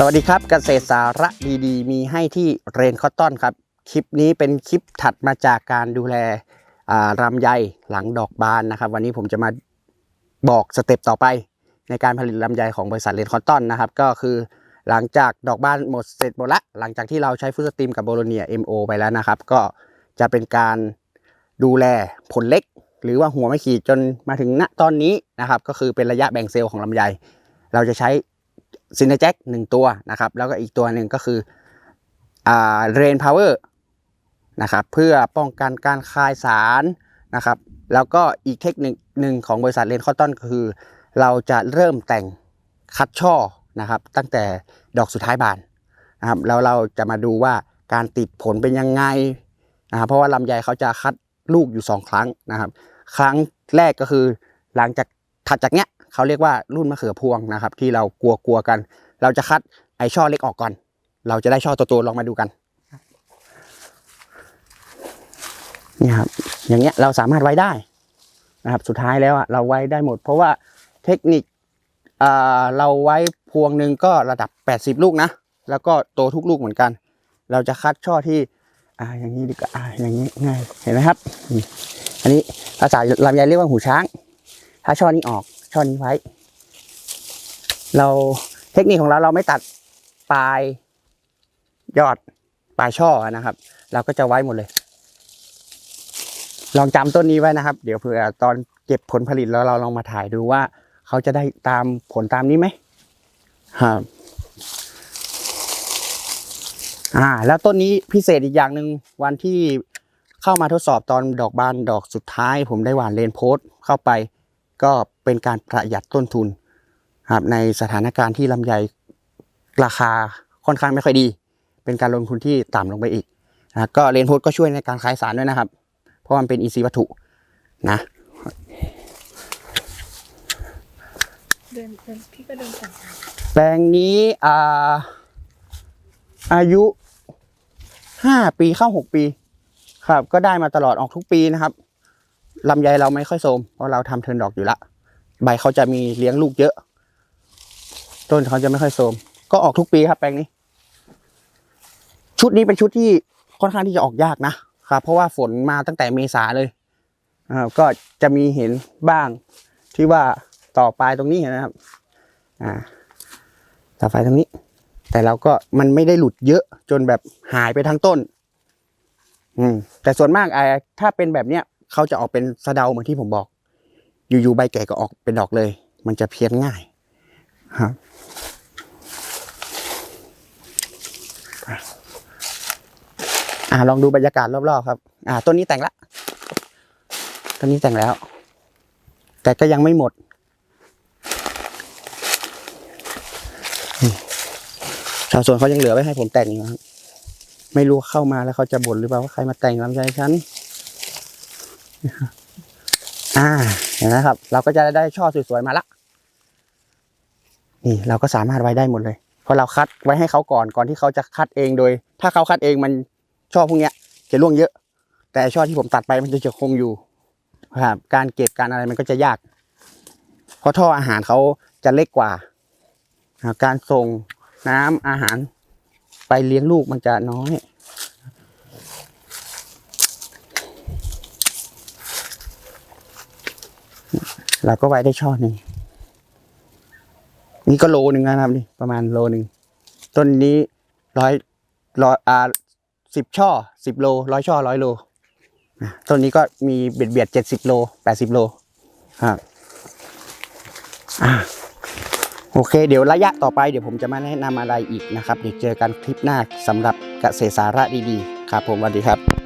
สวัสดีครับเกษตรสาระดีๆ มีให้ที่เรนคอตตอนครับ คลิปนี้เป็นคลิปถัดมาจากการดูแลรำไยหลังดอกบานนะครับ วันนี้ผมจะมาบอกสเต็ปต่อไป ในการผลิตลำไยของบริษัทเรนคอตตอนนะครับ ก็คือหลังจากดอกบานหมดเสร็จหมดละหลังจากที่เราใช้ฟุตสตรีมกับโบโลเนีย MO ไปแล้วนะครับ ก็จะเป็นการดูแลผลเล็ก หรือว่าหัวไม่ขีดจนมาถึงณตอนนี้นะครับ ก็คือเป็นระยะแบ่งเซลล์ของลำไย เราจะใช้ ซินเนแจ็คหนึ่งตัวนะครับ แล้วก็อีกตัวหนึ่งก็คือเรนพาวเวอร์นะครับเพื่อป้องกันการคายสารนะครับ แล้วก็อีกเทคนิคหนึ่งของบริษัทเรนคอตตอนก็คือ เราจะเริ่มแต่งคัดช่อนะครับ ตั้งแต่ดอกสุดท้ายบานนะครับแล้วเราจะมาดูว่าการติดผลเป็นยังไงนะครับเพราะว่าลำไยเขาจะคัดลูกอยู่สองครั้งนะครับ ครั้งแรกก็คือหลังจากถัดจากเนี้ย เขาเรียกว่ารุ่นมะเขือพวงนะครับ ที่เรากลัวกลัวๆกัน เราจะคัดไอช่อเล็กออกก่อน เราจะได้ช่อโตๆลองมาดูกันนี่ครับอย่างเงี้ยเราสามารถไว้ได้นะครับ สุดท้ายแล้วอะเราไว้ได้หมด เพราะว่าเทคนิคเราไว้พวงหนึ่งก็ระดับ 80 ลูกนะ แล้วก็โตทุกลูกเหมือนกัน เราจะคัดช่อที่อ่าอย่างนี้ดีกว่าอ่าอย่างนี้ง่ายเห็นไหมครับ อันนี้ภาษาลำไยเรียกว่าหูช้าง ถ้าช่อนี้ออก ช่อนี้ไว้ เราเทคนิคของเราเราไม่ตัดปลายยอดปลายช่อนะครับ เราก็จะไว้หมดเลย ลองจำต้นนี้ไว้นะครับ เดี๋ยวเผื่อตอนเก็บผลผลิตแล้วเราลองมาถ่ายดูว่า เขาจะได้ตามผลตามนี้ไหมครับอ่า แล้วต้นนี้พิเศษอีกอย่างหนึ่งวันที่เข้ามาทดสอบตอนดอกบานดอกสุดท้าย ผมได้หวานเลนโพสเข้าไป ก็เป็นการประหยัดต้นทุนครับในสถานการณ์ที่ลำไยราคาค่อนข้างไม่ค่อยดี เป็นการลงทุนที่ต่ำลงไปอีกนะก็เลนโพสต์ก็ช่วยในการขายสารด้วยนะครับ เพราะมันเป็นอีซีวัตถุนะเดินเดินพี่ก็เดินสั่งแปลงนี้อ่าอายุห้าปีเข้าหกปี ครับ ก็ได้มาตลอดออกทุกปีนะครับ ลำไยเราไม่ค่อยโทมเพราะเราทำเทินดอกอยู่ละ ใบเขาจะมีเลี้ยงลูกเยอะ ต้นเขาจะไม่ค่อยโทมก็ออกทุกปีครับแปลงนี้ ชุดนี้เป็นชุดที่ค่อนข้างที่จะออกยากนะครับ เพราะว่าฝนมาตั้งแต่เมษาเลยอ่าก็จะมีเห็นบ้างที่ว่าต่อปลายตรงนี้เห็นไหมครับ อ่าต่อไฟตรงนี้ แต่เราก็มันไม่ได้หลุดเยอะจนแบบหายไปทั้งต้น อืมแต่ส่วนมากไอ้ถ้าเป็นแบบเนี้ย เขาจะออกเป็นสะเดาเหมือนที่ผมบอก อยู่ๆใบแก่ก็ออกเป็นดอกเลย มันจะเพี้ยนง่ายครับอ่าลองดูบรรยากาศรอบๆครับ อ่าต้นนี้แต่งละต้นนี้แต่งแล้ว แต่ก็ยังไม่หมดชาวสวนเขายังเหลือไว้ให้ผมแต่งอยู่ครับไม่รู้เข้ามาแล้วเขาจะบ่นหรือเปล่าว่าใครมาแต่งลำไยฉัน อ่าเห็นไหมครับ เราก็จะได้ช่อสวยๆมาละ นี่เราก็สามารถไว้ได้หมดเลย เพราะเราคัดไว้ให้เขาก่อนก่อนที่เขาจะคัดเองโดย ถ้าเขาคัดเองมันช่อพวกเนี้ยจะร่วงเยอะ แต่ช่อที่ผมตัดไปมันจะจะคงอยู่ครับการเก็บการอะไรมันก็จะยาก เพราะท่ออาหารเขาจะเล็กกว่าอ่าการส่งน้ำอาหารไปเลี้ยงลูกมันจะน้อย เราก็ไว้ได้ช่อหนึ่งนี่ก็โลหนึ่งนะครับนี่ประมาณโลหนึ่งต้นนี้ร้อยร้อยอ่าสิบช่อสิบโลร้อยช่อร้อยโลต้นนี้ก็มีเบียดเบียดเจ็ดสิบโลแปดสิบโลครับโอเค เดี๋ยวระยะต่อไปเดี๋ยวผมจะมาแนะนำอะไรอีกนะครับ เดี๋ยวเจอกันคลิปหน้าสำหรับเกษตรสาระดีๆ ครับผมสวัสดีครับ